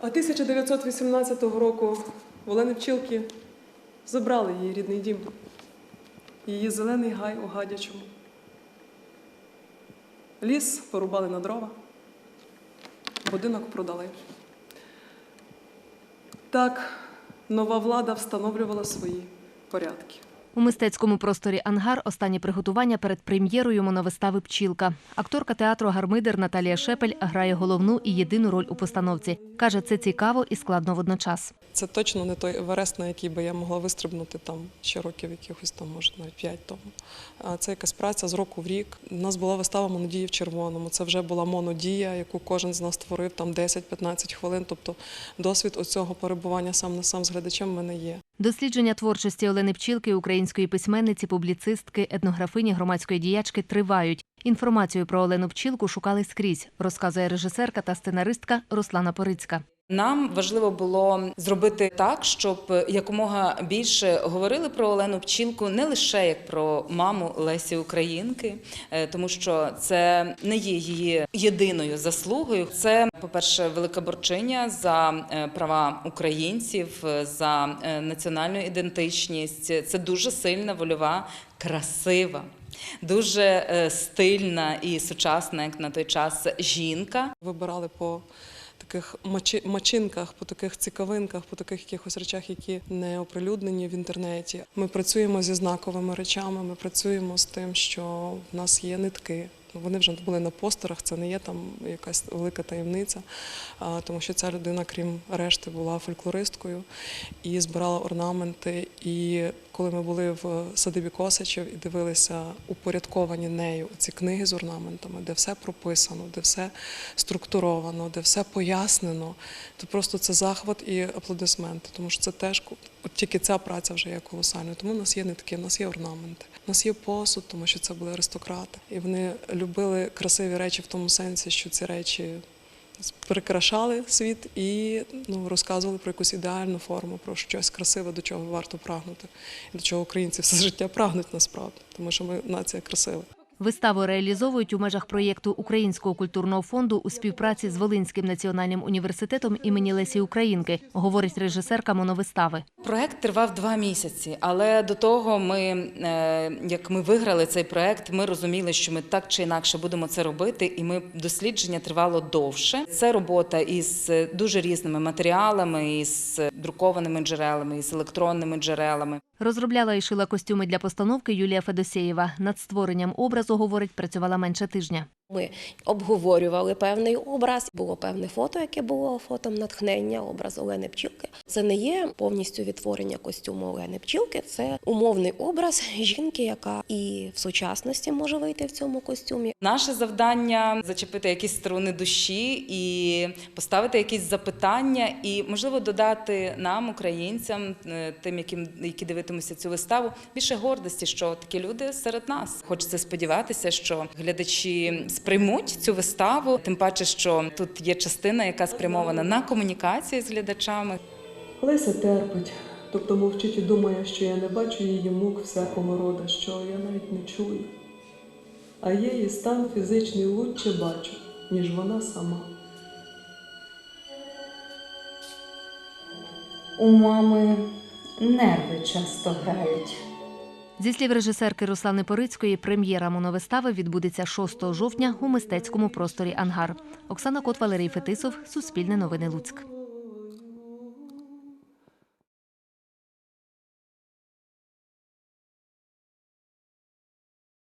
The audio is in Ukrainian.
А 1918 року в Олени забрали її рідний дім, її зелений гай у Гадячому. Ліс порубали на дрова, будинок продали. Так нова влада встановлювала свої порядки. У мистецькому просторі Ангар останні приготування перед прем'єрою моновистави Пчілка. Акторка театру Гармидер Наталія Шепель грає головну і єдину роль у постановці. Каже, це цікаво і складно водночас. Це точно не той Еверест, на який би я могла вистрибнути там ще років якихось там, може, навіть 5 тому. Це якась праця з року в рік. У нас була вистава Монодії в червоному. Це вже була монодія, яку кожен з нас створив там 10-15 хвилин. Тобто досвід оцього перебування сам на сам з глядачем в мене є. Дослідження творчості Олени Пчілки, української письменниці, публіцистки, етнографині, громадської діячки тривають. Інформацію про Олену Пчілку шукали скрізь, розказує режисерка та сценаристка Руслана Порицька. Нам важливо було зробити так, щоб якомога більше говорили про Олену Пчілку не лише як про маму Лесі Українки, е, тому що це не є її єдиною заслугою. Це, по-перше, велика борчиня за е, права українців, е, за національну ідентичність. Це дуже сильна вольова, красива. Дуже стильна і сучасна, як на той час, жінка. Вибирали по таких мачи- мачинках, по таких цікавинках, по таких якихось речах, які не оприлюднені в інтернеті. Ми працюємо зі знаковими речами. Ми працюємо з тим, що в нас є нитки. Вони вже були на постерах, це не є там якась велика таємниця, тому що ця людина, крім решти, була фольклористкою і збирала орнаменти. І коли ми були в садибі Косачів і дивилися упорядковані нею ці книги з орнаментами, де все прописано, де все структуровано, де все пояснено, то просто це захват і аплодисменти, тому що це теж от тільки ця праця вже є колосальною. Тому в нас є нитки, в нас є орнаменти, в нас є посуд, тому що це були аристократи, і вони любили красиві речі в тому сенсі, що ці речі. Прикрашали світ і ну, розказували про якусь ідеальну форму, про щось красиве, до чого варто прагнути, і до чого українці все життя прагнуть насправді, тому що ми нація красива. Виставу реалізовують у межах проєкту Українського культурного фонду у співпраці з Волинським національним університетом імені Лесі Українки, говорить режисерка моновистави. Проект тривав два місяці, але до того ми, е, як ми виграли цей проект, ми розуміли, що ми так чи інакше будемо це робити, і ми дослідження тривало довше. Це робота із дуже різними матеріалами, із друкованими джерелами, із електронними джерелами. Розробляла і шила костюми для постановки Юлія Федосєєва. Над створенням образу, говорить, працювала менше тижня. Ми обговорювали певний образ. Було певне фото, яке було фотом натхнення, образ Олени Пчілки. Це не є повністю відтворення костюму Олени Пчілки. Це умовний образ жінки, яка і в сучасності може вийти в цьому костюмі. Наше завдання зачепити якісь струни душі і поставити якісь запитання, і можливо додати нам, українцям, е, тим, які дивитимуться цю виставу, більше гордості, що такі люди серед нас. Хочеться сподіватися, що глядачі сприймуть цю виставу, тим паче, що тут є частина, яка спрямована на комунікацію з глядачами. Леся терпить, тобто мовчить і думає, що я не бачу її мук всякого роду, що я навіть не чую. А її стан фізичний лучше бачу, ніж вона сама. У мами нерви часто грають. Зі слів режисерки Руслани Порицької, прем'єра моновистави відбудеться 6 жовтня у мистецькому просторі Ангар. Оксана Кот, Валерій Фетисов, Суспільне новини Луцьк.